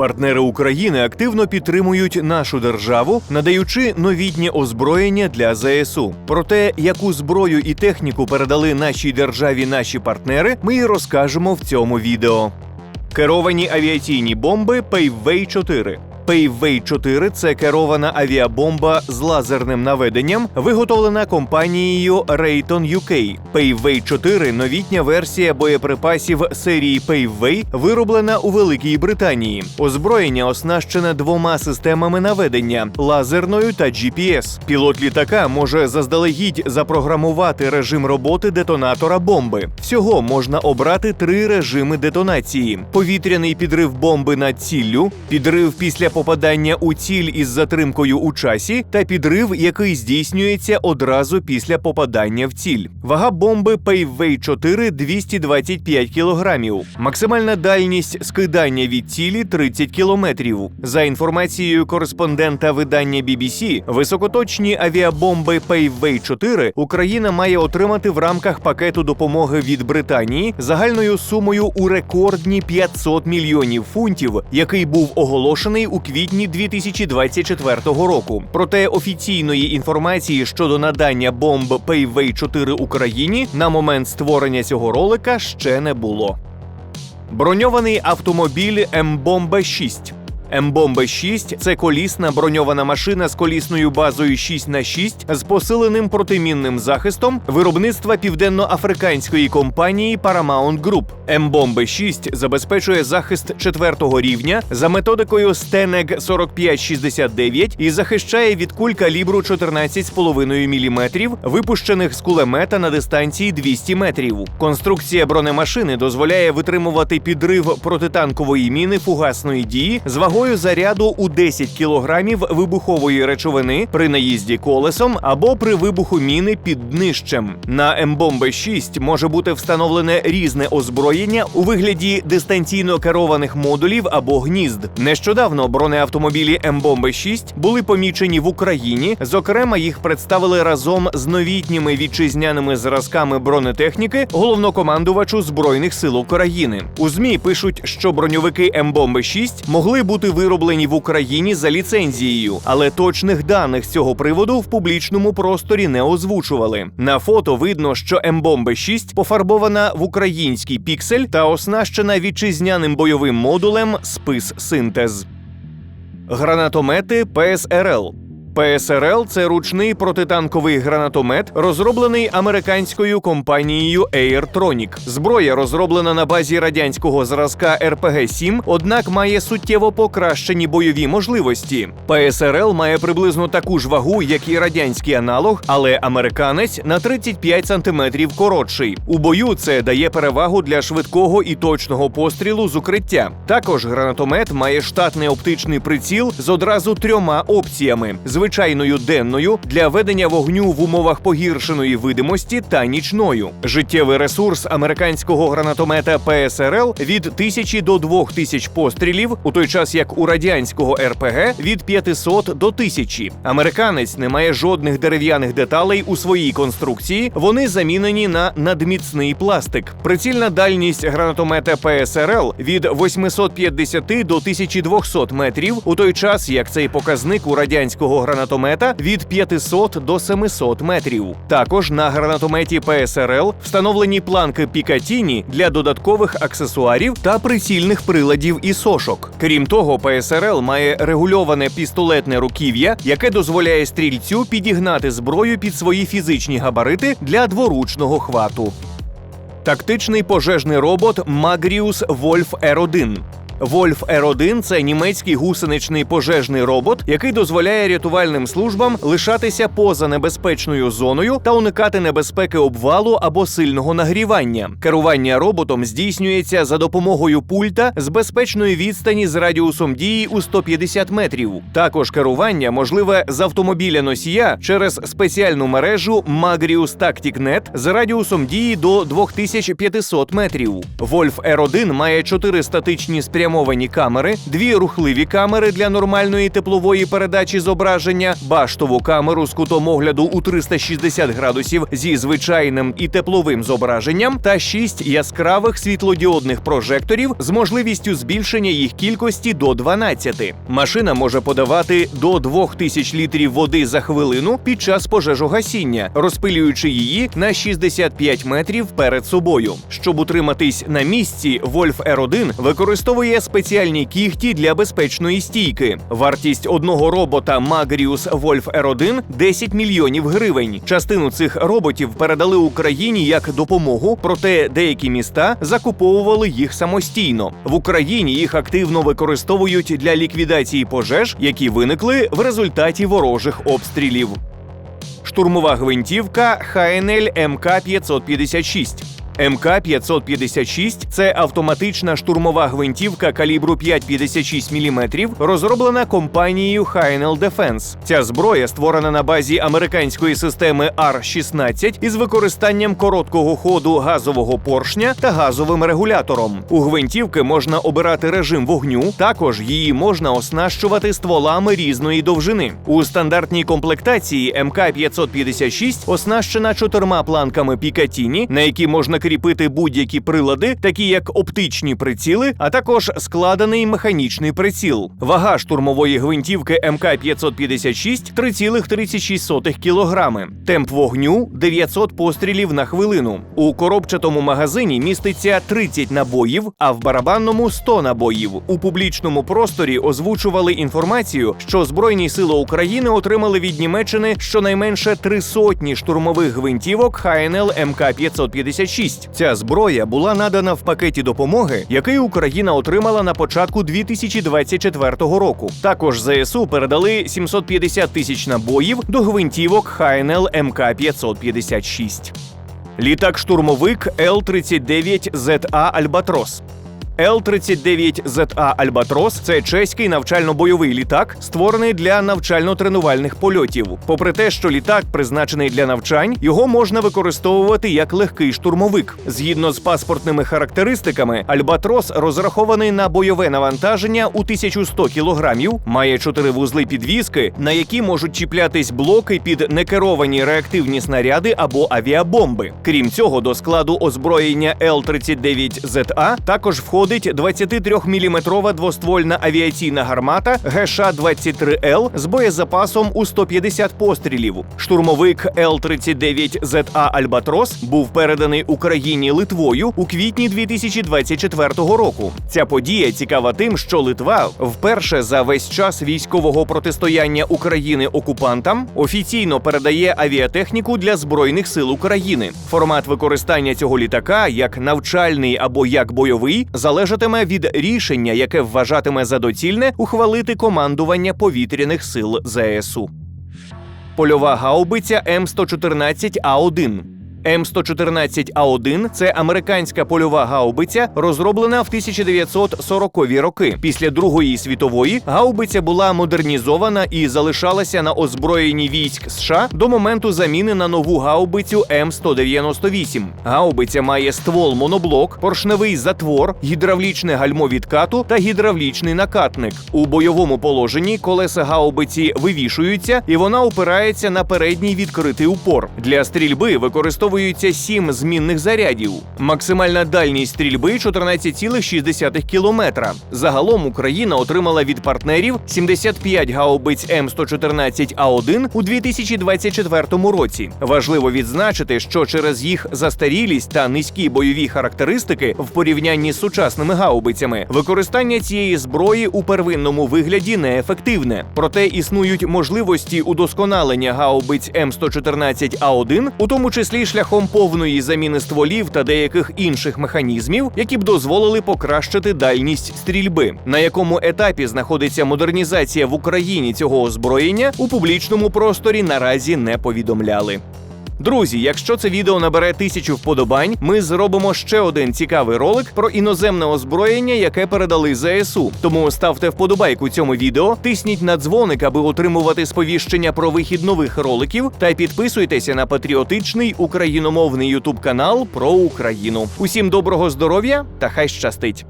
Партнери України активно підтримують нашу державу, надаючи новітнє озброєння для ЗСУ. Про те, яку зброю і техніку передали нашій державі наші партнери, ми і розкажемо в цьому відео. Керовані авіаційні бомби Пейвей 4 Paveway 4 – це керована авіабомба з лазерним наведенням, виготовлена компанією Raytheon UK. Paveway 4 – новітня версія боєприпасів серії Paveway, вироблена у Великій Британії. Озброєння оснащене двома системами наведення лазерною та GPS. Пілот літака може заздалегідь запрограмувати режим роботи детонатора бомби. Всього можна обрати три режими детонації: повітряний підрив бомби над ціллю, підрив після попадання у ціль із затримкою у часі, та підрив, який здійснюється одразу після попадання в ціль. Вага бомби Paveway 4 225 кілограмів. Максимальна дальність скидання від цілі 30 кілометрів. За інформацією кореспондента видання BBC, високоточні авіабомби Paveway 4 Україна має отримати в рамках пакету допомоги від Британії загальною сумою у рекордні 500 мільйонів фунтів, який був оголошений у квітні 2024 року. Проте офіційної інформації щодо надання бомб Paveway 4 Україні на момент створення цього ролика ще не було. Броньований автомобіль М-Бомба 6 М-Бомба 6 це колісна броньована машина з колісною базою 6 на 6 з посиленим протимінним захистом виробництва південноафриканської компанії Paramount Group. М-Бомба 6 забезпечує захист четвертого рівня за методикою Stенeg 4569 і захищає від куль калібру 14,5 мм, випущених з кулемета на дистанції 200 метрів. Конструкція бронемашини дозволяє витримувати підрив протитанкової міни фугасної дії з вагою заряду у 10 кілограмів вибухової речовини при наїзді колесом або при вибуху міни під днищем. На М-бомби 6 може бути встановлене різне озброєння у вигляді дистанційно керованих модулів або гнізд. Нещодавно бронеавтомобілі М-бомби 6 були помічені в Україні. Зокрема, їх представили разом з новітніми вітчизняними зразками бронетехніки головнокомандувачу збройних сил України. У змі пишуть, що броньовики М-бомби 6 могли бути вироблені в Україні за ліцензією, але точних даних з цього приводу в публічному просторі не озвучували. На фото видно, що М-бомби 6 пофарбована в український піксель та оснащена вітчизняним бойовим модулем Спис Синтез. Гранатомети ПСРЛ ПСРЛ це ручний протитанковий гранатомет, розроблений американською компанією Airtronic. Зброя розроблена на базі радянського зразка РПГ-7, однак має суттєво покращені бойові можливості. ПСРЛ має приблизно таку ж вагу, як і радянський аналог, але американець на 35 сантиметрів коротший. У бою це дає перевагу для швидкого і точного пострілу з укриття. Також гранатомет має штатний оптичний приціл з одразу трьома опціями звичайною денною для ведення вогню в умовах погіршеної видимості та нічною. Життєвий ресурс американського гранатомета ПСРЛ від 1000 до 2000 пострілів, у той час як у радянського РПГ від 500 до 1000. Американець не має жодних дерев'яних деталей у своїй конструкції. Вони замінені на надміцний пластик. Прицільна дальність гранатомета ПСРЛ від 850 до 1200 метрів, у той час як цей показник у радянського гранатомета від 500 до 700 метрів. Також на гранатометі ПСРЛ встановлені планки Пікатіні для додаткових аксесуарів та прицільних приладів і сошок. Крім того, ПСРЛ має регульоване пістолетне руків'я, яке дозволяє стрільцю підігнати зброю під свої фізичні габарити для дворучного хвату. Тактичний пожежний робот Magrius Wolf R1 Вольф Р1 це німецький гусеничний пожежний робот, який дозволяє рятувальним службам лишатися поза небезпечною зоною та уникати небезпеки обвалу або сильного нагрівання. Керування роботом здійснюється за допомогою пульта з безпечної відстані з радіусом дії у 150 метрів. Також керування можливе з автомобіля носія через спеціальну мережу Magrius TacticNet з радіусом дії до 2500 метрів. Вольф Р1 має чотири статичні спрямування цілеспрямовані камери, дві рухливі камери для нормальної теплової передачі зображення, баштову камеру з кутом огляду у 360 градусів зі звичайним і тепловим зображенням, та шість яскравих світлодіодних прожекторів з можливістю збільшення їх кількості до 12. Машина може подавати до 2000 літрів води за хвилину під час пожежогасіння, розпилюючи її на 65 метрів перед собою. Щоб утриматись на місці, Wolf R1 використовує спеціальні кігті для безпечної стійки. Вартість одного робота Magrius Wolf R1 – 10 мільйонів гривень. Частину цих роботів передали Україні як допомогу, проте деякі міста закуповували їх самостійно. В Україні їх активно використовують для ліквідації пожеж, які виникли в результаті ворожих обстрілів. Штурмова гвинтівка HNL МК 556 МК 556 це автоматична штурмова гвинтівка калібру 5,56 мм, розроблена компанією Heinel Defense. Ця зброя створена на базі американської системи R-16 із використанням короткого ходу газового поршня та газовим регулятором. У гвинтівки можна обирати режим вогню. Також її можна оснащувати стволами різної довжини. У стандартній комплектації МК 556 оснащена чотирма планками Пікатіні, на які можна кріпити будь-які прилади, такі як оптичні приціли, а також складений механічний приціл. Вага штурмової гвинтівки МК 556 3,36 кг. Темп вогню 900 пострілів на хвилину. У коробчатому магазині міститься 30 набоїв, а в барабанному 100 набоїв. У публічному просторі озвучували інформацію, що Збройні сили України отримали від Німеччини щонайменше три сотні штурмових гвинтівок ХНЛ МК 556 Ця зброя була надана в пакеті допомоги, який Україна отримала на початку 2024 року. Також ЗСУ передали 750 тисяч набоїв до гвинтівок ХНЛ МК 556 Літак-штурмовик Л 39 ЗА Альбатрос. Л-39ZA Альбатрос це чеський навчально-бойовий літак, створений для навчально-тренувальних польотів. Попри те, що літак призначений для навчань, його можна використовувати як легкий штурмовик. Згідно з паспортними характеристиками, Альбатрос розрахований на бойове навантаження у 1100 кілограмів, має чотири вузли підвіски, на які можуть чіплятись блоки під некеровані реактивні снаряди або авіабомби. Крім цього, до складу озброєння Л-39ZA також входить 23-мм двоствольна авіаційна гармата ГШ-23Л з боєзапасом у 150 пострілів. Штурмовик Л-39ZA Альбатрос був переданий Україні Литвою у квітні 2024 року. Ця подія цікава тим, що Литва вперше за весь час військового протистояння України окупантам офіційно передає авіатехніку для збройних сил України. Формат використання цього літака як навчальний або як бойовий залежатиме від рішення, яке вважатиме за доцільне ухвалити командування повітряних сил ЗСУ. Польова гаубиця М114А1 М114А1 це американська польова гаубиця, розроблена в 1940-ві роки. Після Другої світової гаубиця була модернізована і залишалася на озброєнні військ США до моменту заміни на нову гаубицю М198. Гаубиця має ствол моноблок, поршневий затвор, гідравлічне гальмо відкату та гідравлічний накатник. У бойовому положенні колеса гаубиці вивішуються, і вона опирається на передній відкритий упор. Для стрільби використовується використовується 7 змінних зарядів. Максимальна дальність стрільби 14,6 кілометра. Загалом Україна отримала від партнерів 75 гаубиць М114А1 у 2024 році. Важливо відзначити, що через їх застарілість та низькі бойові характеристики в порівнянні з сучасними гаубицями використання цієї зброї у первинному вигляді неефективне. Проте існують можливості удосконалення гаубиць М114А1, у тому числі шляхом повної заміни стволів та деяких інших механізмів, які б дозволили покращити дальність стрільби. На якому етапі знаходиться модернізація в Україні цього озброєння у публічному просторі наразі не повідомляли. Друзі, якщо це відео набере тисячу вподобань, ми зробимо ще один цікавий ролик про іноземне озброєння, яке передали ЗСУ. Тому ставте вподобайку цьому відео, тисніть на дзвоник, аби отримувати сповіщення про вихід нових роликів, та підписуйтеся на патріотичний україномовний ютуб канал про Україну. Усім доброго здоров'я та хай щастить!